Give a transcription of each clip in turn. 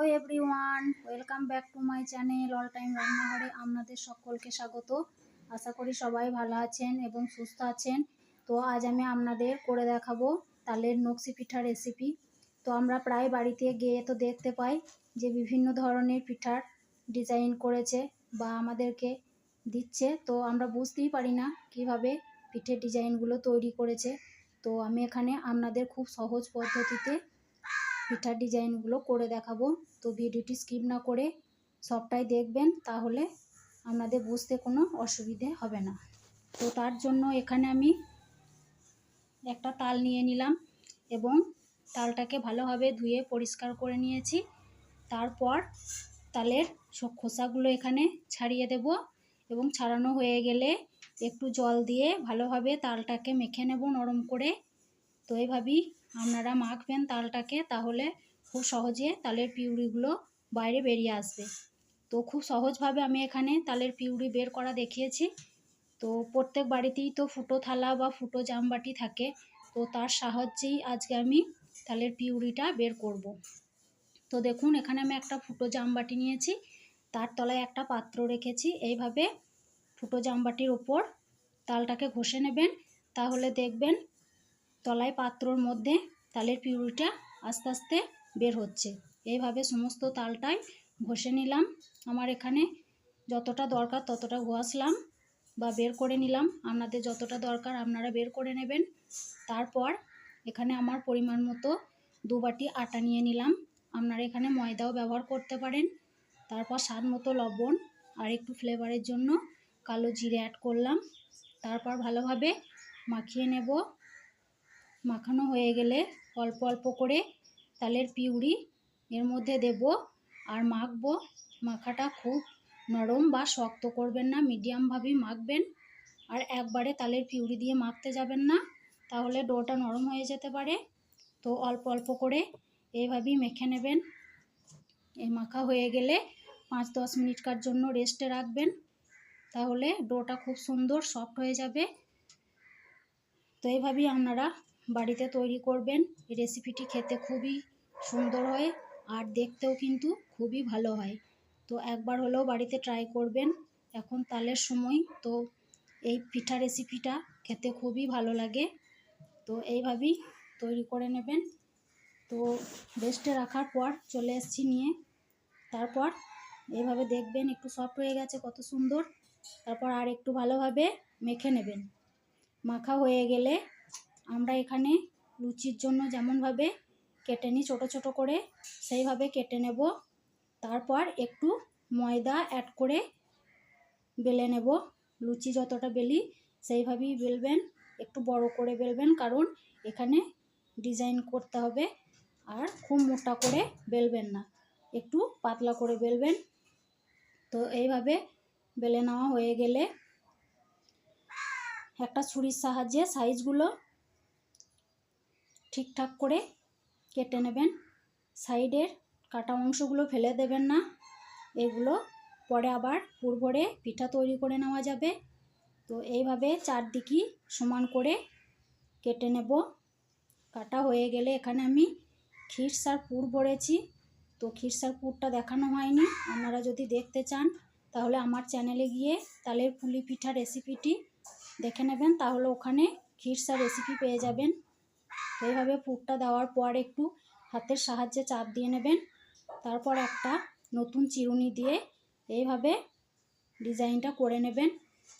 Hello everyone welcome back to my channel all time রান্নাঘরে আপনাদের সকলকে স্বাগত। আশা করি সবাই ভালো আছেন এবং সুস্থ আছেন। তো আজ আমি আপনাদের করে দেখাবো তালের নকশি পিঠা রেসিপি তো আমরা প্রায় বাড়িতে গিয়ে তো দেখতে পাই যে বিভিন্ন ধরনের পিঠার ডিজাইন করেছে বা আমাদেরকে দিচ্ছে। তো আমরা বুঝতেই পারি না কীভাবে পিঠের ডিজাইনগুলো তৈরি করেছে। তো আমি এখানে আপনাদের খুব সহজ পদ্ধতিতে পিঠার ডিজাইনগুলো করে দেখাবো। তো ভিডিওটি স্কিপ না করে সবটাই দেখবেন, তাহলে আপনাদের বুঝতে কোনো অসুবিধে হবে না। তো তার জন্য এখানে আমি একটা তাল নিয়ে নিলাম এবং তালটাকে ভালোভাবে ধুয়ে পরিষ্কার করে নিয়েছি। তারপর তালের খোসাগুলো এখানে ছাড়িয়ে দেব এবং ছাড়ানো হয়ে গেলে একটু জল দিয়ে ভালোভাবে তালটাকে মেখে নেব নরম করে। তো এইভাবেই আপনারা মাখবেন তালটাকে, তাহলে খুব সহজে তালের পিউরিগুলো বাইরে বেরিয়ে আসবে। তো খুব সহজভাবে আমি এখানে তালের পিউরি বের করা দেখিয়েছি। তো প্রত্যেক বাড়িতেই তো ফুটো থালা বা ফুটো জামবাটি থাকে। তো তার সাহায্যেই আজকে আমি তালের পিউরিটা বের করব। তো দেখুন, এখানে আমি একটা ফুটো জামবাটি নিয়েছি। তার তলায় একটা পাত্র রেখেছি। এইভাবে ফুটো জামবাটির ওপর তালটাকে ঘষে নেবেন। তাহলে দেখবেন তলায় পাত্রর মধ্যে তালের পিউরিটা আস্তে আস্তে বের হচ্ছে। এইভাবে সমস্ত তালটাই ঘষে নিলাম। আমার এখানে যতটা দরকার ততটা ঘষলাম বা বের করে নিলাম। আপনাদের যতটা দরকার আপনারা বের করে নেবেন। তারপর এখানে আমার পরিমাণ মতো দু বাটি আটা নিয়ে নিলাম। আপনারা এখানে ময়দাও ব্যবহার করতে পারেন। তারপর স্বাদ মতো লবণ আর একটু ফ্লেভারের জন্য কালো জিরে অ্যাড করলাম। তারপর ভালোভাবে মাখিয়ে নেব। মাখানো হয়ে গেলে অল্প অল্প করে তালের পিউরি এর মধ্যে দেব আর মাখবো। মাখাটা খুব নরম বা শক্ত করবেন না মিডিয়ামভাবেই মাখবেন। আর একবারে তালের পিউরি দিয়ে মাখতে যাবেন না, তাহলে ডোটা নরম হয়ে যেতে পারে। তো অল্প অল্প করে এইভাবেই মেখে নেবেন। এই মাখা হয়ে গেলে পাঁচ দশ মিনিটকার জন্য রেস্টে রাখবেন, তাহলে ডোটা খুব সুন্দর সফট হয়ে যাবে। তো এইভাবেই আপনারা বাড়িতে তৈরি করবেন। রেসিপিটি খেতে খুবই সুন্দর হয় আর দেখতেও কিন্তু খুবই ভালো হয়। তো একবার হলেও বাড়িতে ট্রাই করবেন। এখন তালের সময়। তো এই পিঠা রেসিপিটা খেতে খুবই ভালো লাগে। তো এইভাবেই তৈরি করে নেবেন। তো রেস্টে রাখার পর চলে এসছি নিয়ে। তারপর এইভাবে দেখবেন একটু সফট হয়ে গেছে, কত সুন্দর। তারপর আর একটু ভালোভাবে মেখে নেবেন। মাখা হয়ে গেলে আমরা এখানে লুচির জন্য যেমনভাবে কেটে নিই ছোটো ছোটো করে, সেইভাবে কেটে নেব। তারপর একটু ময়দা অ্যাড করে বেলে নেব। লুচি যতটা বেলি সেইভাবেই বেলবেন, একটু বড় করে বেলবেন কারণ এখানে ডিজাইন করতে হবে আর খুব মোটা করে বেলবেন না, একটু পাতলা করে বেলবেন। তো এইভাবে বেলে নেওয়া হয়ে গেলে একটা ছুরির সাহায্যে সাইজগুলো ঠিকঠাক করে কেটে নেবেন। সাইডের কাটা অংশগুলো ফেলে দেবেন না। এগুলো পরে আবার পুর ভরে পিঠা তৈরি করে নেওয়া যাবে। তো এইভাবে চারদিকই সমান করে কেটে নেব। কাটা হয়ে গেলে এখানে আমি খিরসার পুর ভরেছি। তো খিরসার পুরটা দেখানো হয়নি। আপনারা যদি দেখতে চান, তাহলে আমার চ্যানেলে গিয়ে তালের পুলি পিঠা রেসিপিটি দেখে নেবেন। তাহলে ওখানে খিরসার রেসিপি পেয়ে যাবেন। এইভাবে পুরটা দেওয়ার পর একটু হাতের সাহায্যে চাপ দিয়ে নেবেন। তারপর একটা নতুন চিরুনি দিয়ে এইভাবে ডিজাইনটা করে নেবেন।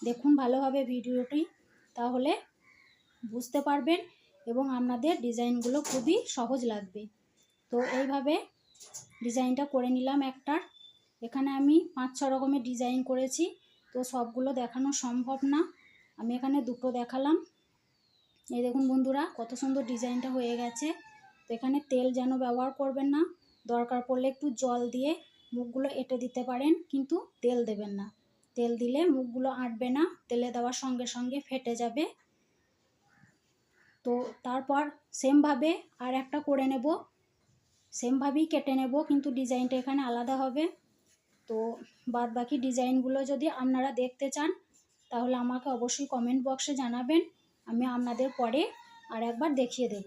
দেখুন ভালোভাবে ভিডিওটি, তাহলে বুঝতে পারবেন এবং আপনাদের ডিজাইনগুলো খুবই সহজ লাগবে। তো এইভাবে ডিজাইনটা করে নিলাম একটার। এখানে আমি পাঁচ ছ রকমের ডিজাইন করেছি, তো সবগুলো দেখানো সম্ভব না। আমি এখানে দুটো দেখালাম। এই দেখুন বন্ধুরা, কত সুন্দর ডিজাইনটা হয়ে গেছে। তো এখানে তেল যেন ব্যবহার করবেন না, দরকার পড়লে একটু জল দিয়ে মুখগুলো এঁটে দিতে পারেন, কিন্তু তেল দেবেন না। তেল দিলে মুখগুলো আঁটবে না, তেলে দেওয়ার সঙ্গে সঙ্গে ফেটে যাবে। তো তারপর সেমভাবে আর একটা করে নেব। সেমভাবেই কেটে নেব, কিন্তু ডিজাইনটা এখানে আলাদা হবে। তো বাদ বাকি ডিজাইনগুলো যদি আপনারা দেখতে চান, তাহলে আমাকে অবশ্যই কমেন্ট বক্সে জানাবেন। আমি আপনাদের পরে আর একবার দেখিয়ে দেব।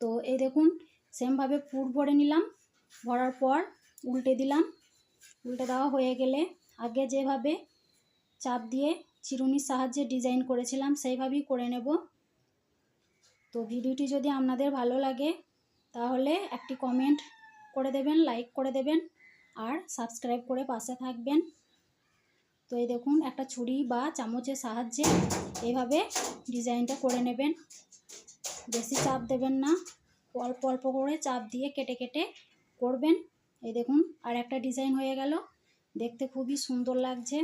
তো এই দেখুন সেমভাবে পুর ভরে নিলাম, ভরার পর উল্টে দিলাম। উল্টে দেওয়া হয়ে গেলে আগে যেভাবে চাপ দিয়ে চিরুনির সাহায্যে ডিজাইন করেছিলাম, সেইভাবেই করে নেব। তো ভিডিওটি যদি আপনাদের ভালো লাগে, তাহলে একটি কমেন্ট করে দেবেন লাইক করে দেবেন, আর সাবস্ক্রাইব করে পাশে থাকবেন। তো এই দেখুন, একটা ছুরি বা চামচের সাহায্যে এইভাবে ডিজাইনটা করে নেবেন। বেশি চাপ দেবেন না, অল্প অল্প করে চাপ দিয়ে কেটে কেটে করবেন। এই দেখুন, আর একটা ডিজাইন হয়ে গেল। দেখতে খুবই সুন্দর লাগছে।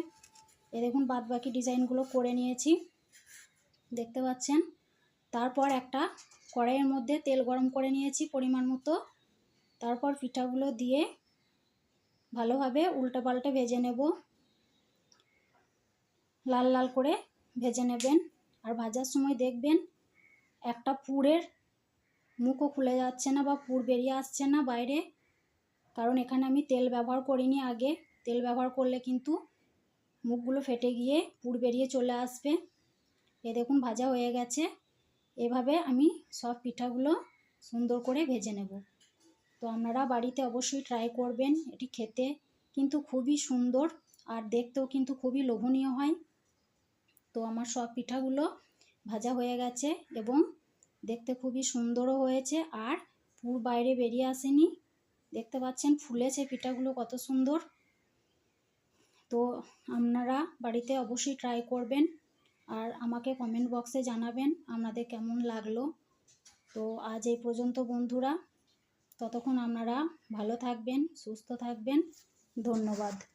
এই দেখুন বাদ বাকি ডিজাইনগুলো করে নিয়েছি। দেখতে পাচ্ছেন? তারপর একটা কড়াইয়ের মধ্যে তেল গরম করে নিয়েছি পরিমাণ মতো। তারপর পিঠাগুলো দিয়ে ভালোভাবে উল্টে ভেজে নেব। লাল লাল করে ভেজে নেবেন। আর ভাজার সময় দেখবেন একটা পুরের মুখও খুলে যাচ্ছে না বা পুর বেরিয়ে আসছে না বাইরে। কারণ এখানে আমি তেল ব্যবহার করিনি আগে। তেল ব্যবহার করলে কিন্তু মুখগুলো ফেটে গিয়ে পুর বেরিয়ে চলে আসবে। এ দেখুন ভাজা হয়ে গেছে। এভাবে আমি সব পিঠাগুলো সুন্দর করে ভেজে নেব। তো আপনারা বাড়িতে অবশ্যই ট্রাই করবেন। এটি খেতে কিন্তু খুবই সুন্দর আর দেখতেও কিন্তু খুবই লোভনীয় হয়। তো আমার সব পিঠাগুলো ভাজা হয়ে গেছে এবং দেখতে খুবই সুন্দরও হয়েছে আর পুর বাইরে বেরিয়ে আসেনি। দেখতে পাচ্ছেন ফুলেছে পিঠাগুলো কত সুন্দর। তো আপনারা বাড়িতে অবশ্যই ট্রাই করবেন আর আমাকে কমেন্ট বক্সে জানাবেন আপনাদের কেমন লাগল। তো আজ এই পর্যন্ত বন্ধুরা, ততক্ষণ আপনারা ভালো থাকবেন, সুস্থ থাকবেন। ধন্যবাদ।